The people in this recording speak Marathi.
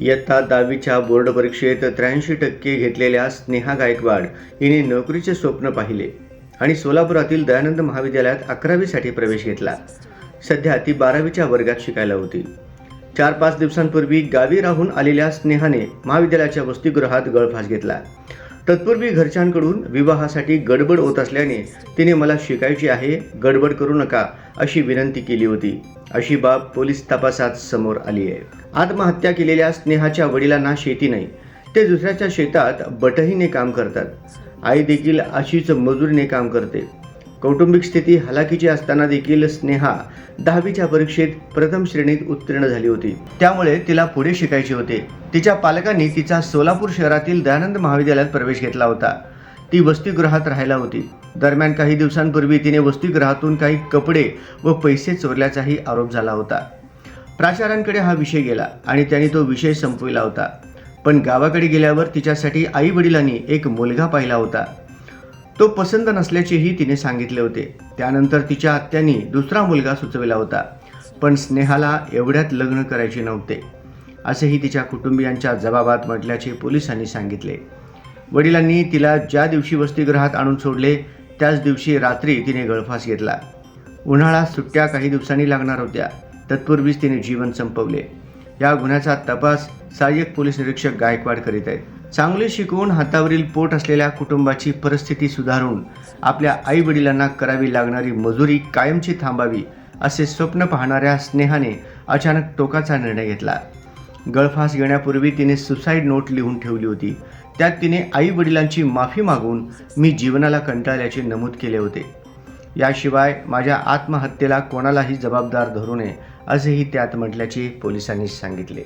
इयत्ता दहावीच्या बोर्ड परीक्षेत त्र्याऐंशी टक्के घेतलेल्या स्नेहा गायकवाड हिने नोकरीचे स्वप्न पाहिले आणि सोलापुरातील दयानंद महाविद्यालयात अकरावीसाठी प्रवेश घेतला. सध्या ती बारावीच्या वर्गात शिकायला होती. चार पाच दिवसांपूर्वी गावी राहून आलेल्या स्नेहाने महाविद्यालयाच्या वसतिगृहात गळफास घेतला. तत्पूर्वी घरच्यांकडून विवाहासाठी गडबड होत असल्याने तिने मला शिकायची आहे गडबड करू नका अशी विनंती केली होती. अशी बाब पोलीस तपासात समोर आली आहे. आत्महत्या केलेल्या स्नेहाच्या वडिलांना शेती नाही ते दुसऱ्याच्या शेतात बटहीने काम करतात. आई देखील अशीच मजुरीने काम करते. कौटुंबिक स्थिती हलाखीची असताना देखील स्नेहा दहावीच्या परीक्षेत प्रथम श्रेणीत उत्तीर्ण झाली होती. त्यामुळे तिला पुढे शिकायचे होते. तिच्या पालकांनी तिचा सोलापूर शहरातील दयानंद महाविद्यालयात प्रवेश घेतला होता. ती वसतिगृहात राहायला होती. दरम्यान काही दिवसांपूर्वी तिने वसतिगृहातून काही कपडे व पैसे चोरल्याचाही आरोप झाला होता. प्राचार्यांकडे हा विषय गेला आणि त्यांनी तो विषय संपविला होता. पण गावाकडे गेल्यावर तिच्यासाठी आई वडिलांनी एक मुलगा पाहिला होता. तो पसंत नसल्याचेही तिने सांगितले होते. त्यानंतर तिच्या आत्यांनी दुसरा मुलगा सुचविला होता. पण स्नेहाला एवढ्यात लग्न करायचे नव्हते. असेही तिच्या कुटुंबियांच्या जबाबात म्हटल्याचे पोलिसांनी सांगितले. वडिलांनी तिला ज्या दिवशी वसतिगृहात आणून सोडले त्याच दिवशी रात्री तिने गळफास घेतला. उन्हाळा सुट्ट्या काही दिवसांनी लागणार होत्या. तत्पूर्वीच तिने जीवन संपवले. या गुन्ह्याचा तपास सहाय्यक पोलीस निरीक्षक गायकवाड करीत आहेत. चांगले शिकवून हातावरील पोट असलेल्या कुटुंबाची परिस्थिती सुधारून आपल्या आई वडिलांना करावी लागणारी मजुरी कायमची थांबावी असे स्वप्न पाहणाऱ्या स्नेहाने अचानक टोकाचा निर्णय घेतला. गळफास घेण्यापूर्वी तिने सुसाईड नोट लिहून ठेवली होती. त्यात तिने आई वडिलांची माफी मागून मी जीवनाला कंटाळल्याचे नमूद केले होते. याशिवाय माझ्या आत्महत्येला कोणालाही जबाबदार धरू नये असेही त्यात म्हटल्याचे पोलिसांनी सांगितले.